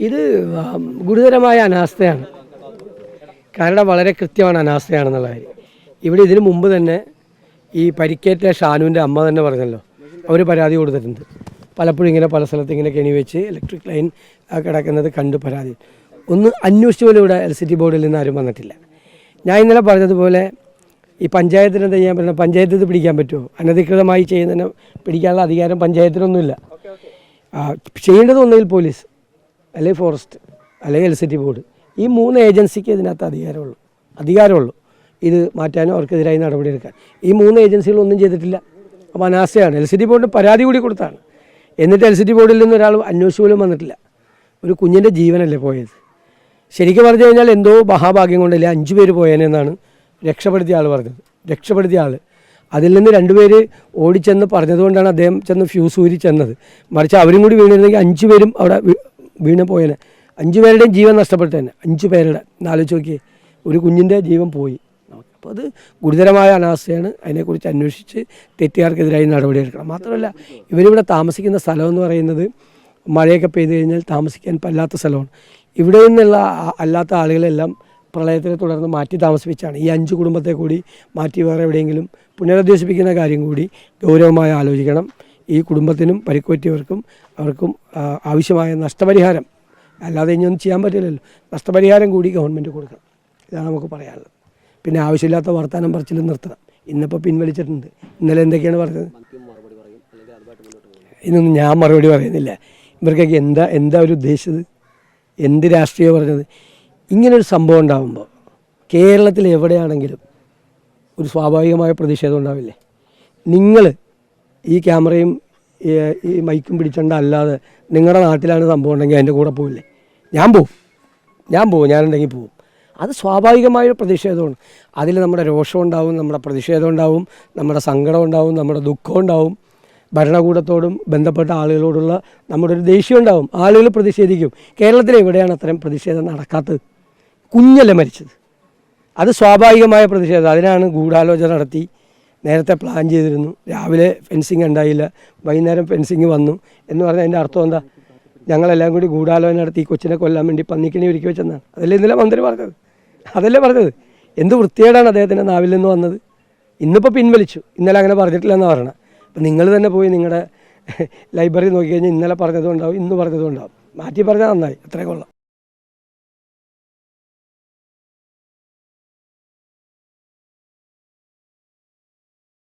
ഇത് ഗുരുതരമായ അനാസ്ഥയാണ്. കാരണം വളരെ കൃത്യമാണ് അനാസ്ഥയാണെന്നുള്ള കാര്യം ഇവിടെ ഇതിനു മുമ്പ് തന്നെ ഈ പരിക്കേറ്റ ഷാനുവിന്റെ അമ്മ തന്നെ പറഞ്ഞല്ലോ. അവർ പരാതി കൊടുത്തിട്ടുണ്ട്. പലപ്പോഴും ഇങ്ങനെ പല സ്ഥലത്ത് ഇങ്ങനെ കെണി വെച്ച് ഇലക്ട്രിക് ലൈൻ കിടക്കുന്നത് കണ്ട് പരാതി. ഒന്ന് അന്വേഷിച്ച പോലും ഇവിടെ ടി ബോർഡിൽ നിന്ന് ആരും വന്നിട്ടില്ല. ഞാൻ ഇന്നലെ പറഞ്ഞതുപോലെ ഈ പഞ്ചായത്തിന് എന്താ ചെയ്യാൻ പറ്റുന്നത്? പഞ്ചായത്ത് ഇത് പിടിക്കാൻ പറ്റുമോ? അനധികൃതമായി ചെയ്യുന്നതിന് പിടിക്കാനുള്ള അധികാരം പഞ്ചായത്തിനൊന്നുമില്ല. ചെയ്യേണ്ടത് ഒന്നുകിൽ പോലീസ്. അല്ലെങ്കിൽ ഫോറസ്റ്റ് അല്ലെങ്കിൽ എൽ ബോർഡ് ഈ മൂന്ന് ഏജൻസിക്ക് ഇതിനകത്ത് അധികാരമുള്ളൂ. അധികാരമുള്ളൂ. ഇത് മാറ്റാനും അവർക്കെതിരായി നടപടിയെടുക്കാൻ ഈ മൂന്ന് ഏജൻസികളൊന്നും ചെയ്തിട്ടില്ല. അപ്പോൾ അനാസ്ഥയാണ്. എൽ ബോർഡിന് പരാതി കൂടി കൊടുത്താണ്. എന്നിട്ട് എൽ ബോർഡിൽ നിന്ന് ഒരാൾ അന്വേഷിച്ചു പോലും വന്നിട്ടില്ല. ഒരു കുഞ്ഞിന്റെ ജീവനല്ലേ പോയത്? ശരിക്കും പറഞ്ഞു കഴിഞ്ഞാൽ എന്തോ മഹാഭാഗ്യം കൊണ്ടല്ലേ അഞ്ച് പേര് പോയേനെന്നാണ് രക്ഷപ്പെടുത്തിയ ആൾ പറഞ്ഞത്. രക്ഷപ്പെടുത്തിയ ആൾ അതിൽ നിന്ന് രണ്ടുപേര് ഓടിച്ചെന്ന് പറഞ്ഞതുകൊണ്ടാണ് അദ്ദേഹം ചെന്ന് ഫ്യൂസ് ഊരി ചെന്നത്. മറിച്ച് അവരും കൂടി വീണിരുന്നെങ്കിൽ അഞ്ച് പേരും അവിടെ വീണ് പോയേനെ അഞ്ച് പേരുടെയും ജീവൻ നഷ്ടപ്പെട്ടേനെ. അഞ്ച് പേരുടെ. ആലോചിച്ച് നോക്കിയേ. ഒരു കുഞ്ഞിന്റെ ജീവൻ പോയി. അപ്പോൾ അത് ഗുരുതരമായ അനാസ്ഥയാണ്. അതിനെക്കുറിച്ച് അന്വേഷിച്ച് തെറ്റുകാർക്കെതിരായി നടപടിയെടുക്കണം. മാത്രമല്ല ഇവരിവിടെ താമസിക്കുന്ന സ്ഥലം എന്ന് പറയുന്നത് മഴയൊക്കെ പെയ്തു കഴിഞ്ഞാൽ താമസിക്കാൻ പറ്റാത്ത സ്ഥലമാണ്. ഇവിടെ നിന്നുള്ള അല്ലാത്ത ആളുകളെല്ലാം പ്രളയത്തിനെ തുടർന്ന് മാറ്റി താമസിപ്പിച്ചാണ്. ഈ അഞ്ച് കുടുംബത്തെ കൂടി മാറ്റി വേറെ എവിടെയെങ്കിലും പുനരധിവസിപ്പിക്കുന്ന കാര്യം കൂടി ഗൗരവമായി ആലോചിക്കണം. ഈ കുടുംബത്തിനും പരിക്കുപറ്റിയവർക്കും അവർക്കും ആവശ്യമായ നഷ്ടപരിഹാരം. അല്ലാതെ ഇനിയൊന്നും ചെയ്യാൻ പറ്റില്ലല്ലോ. നഷ്ടപരിഹാരം കൂടി ഗവൺമെന്റ് കൊടുക്കണം. ഇതാണ് നമുക്ക് പറയാനുള്ളത്. പിന്നെ ആവശ്യമില്ലാത്ത വർത്തമാനം പറച്ചിൽ നിർത്തണം. ഇന്നിപ്പോൾ പിൻവലിച്ചിട്ടുണ്ട്. ഇന്നലെ എന്തൊക്കെയാണ് പറഞ്ഞത്? ഇതൊന്നും ഞാൻ മറുപടി പറയുന്നില്ല. ഇവർക്കൊക്കെ എന്താ എന്താ ഒരു ഉദ്ദേശിച്ചത്? എന്ത് രാഷ്ട്രീയം പറഞ്ഞത്? ഇങ്ങനൊരു സംഭവം ഉണ്ടാകുമ്പോൾ കേരളത്തിൽ എവിടെയാണെങ്കിലും ഒരു സ്വാഭാവികമായ പ്രതിഷേധം ഉണ്ടാവില്ലേ? നിങ്ങൾ ഈ ക്യാമറയും ഈ മൈക്കും പിടിച്ചോണ്ട് അല്ലാതെ നിങ്ങളുടെ നാട്ടിലാണ് സംഭവം ഉണ്ടെങ്കിൽ അതിന്റെ കൂടെ പോവില്ലേ? ഞാൻ പോവും. ഞാൻ പോവും. ഞാനുണ്ടെങ്കിൽ പോവും. അത് സ്വാഭാവികമായ പ്രതിഷേധമാണ്. അതിൽ നമ്മുടെ രോഷം ഉണ്ടാവും നമ്മുടെ പ്രതിഷേധം ഉണ്ടാവും നമ്മുടെ സങ്കടം ഉണ്ടാവും നമ്മുടെ ദുഃഖം ഉണ്ടാവും. ഭരണകൂടത്തോടും ബന്ധപ്പെട്ട ആളുകളോടുള്ള നമ്മുടെ ഒരു ദേഷ്യം ഉണ്ടാവും. ആളുകൾ പ്രതിഷേധിക്കും. കേരളത്തിൽ എവിടെയാണ് അത്തരം പ്രതിഷേധം നടക്കാത്തത്? കുഞ്ഞല്ലേ മരിച്ചത്. അത് സ്വാഭാവികമായ പ്രതിഷേധം. അതിനാണ് ഗൂഢാലോചന നടത്തി നേരത്തെ പ്ലാൻ ചെയ്തിരുന്നു. രാവിലെ ഫെൻസിങ് ഉണ്ടായില്ല. വൈകുന്നേരം ഫെൻസിങ് വന്നു. എന്ന് പറഞ്ഞാൽ അതിന്റെ അർത്ഥം എന്താ? ഞങ്ങളെല്ലാം കൂടി ഗൂഢാലോചന നടത്തി ഈ കൊച്ചിനെ കൊല്ലാൻ വേണ്ടി പന്നിക്കിണി ഒരുക്കി വെച്ചെന്നാണ് അതല്ലേ ഇന്നലെ മന്ത്രി പറഞ്ഞത്? അതല്ലേ പറഞ്ഞത്? എന്ത് വൃത്തിയേടാണ് അദ്ദേഹത്തിന്റെ നാവിൽ നിന്ന് വന്നത്? ഇന്നിപ്പോൾ പിൻവലിച്ചു. ഇന്നലെ അങ്ങനെ പറഞ്ഞിട്ടില്ലെന്ന് പറയണം. അപ്പം നിങ്ങൾ തന്നെ പോയി നിങ്ങളുടെ ലൈബ്രറി നോക്കി കഴിഞ്ഞാൽ ഇന്നലെ പറഞ്ഞതും ഉണ്ടാവും ഇന്ന് പറഞ്ഞതും ഉണ്ടാവും. മാറ്റി പറഞ്ഞാൽ നന്നായി. അത്രേ കൊള്ളാം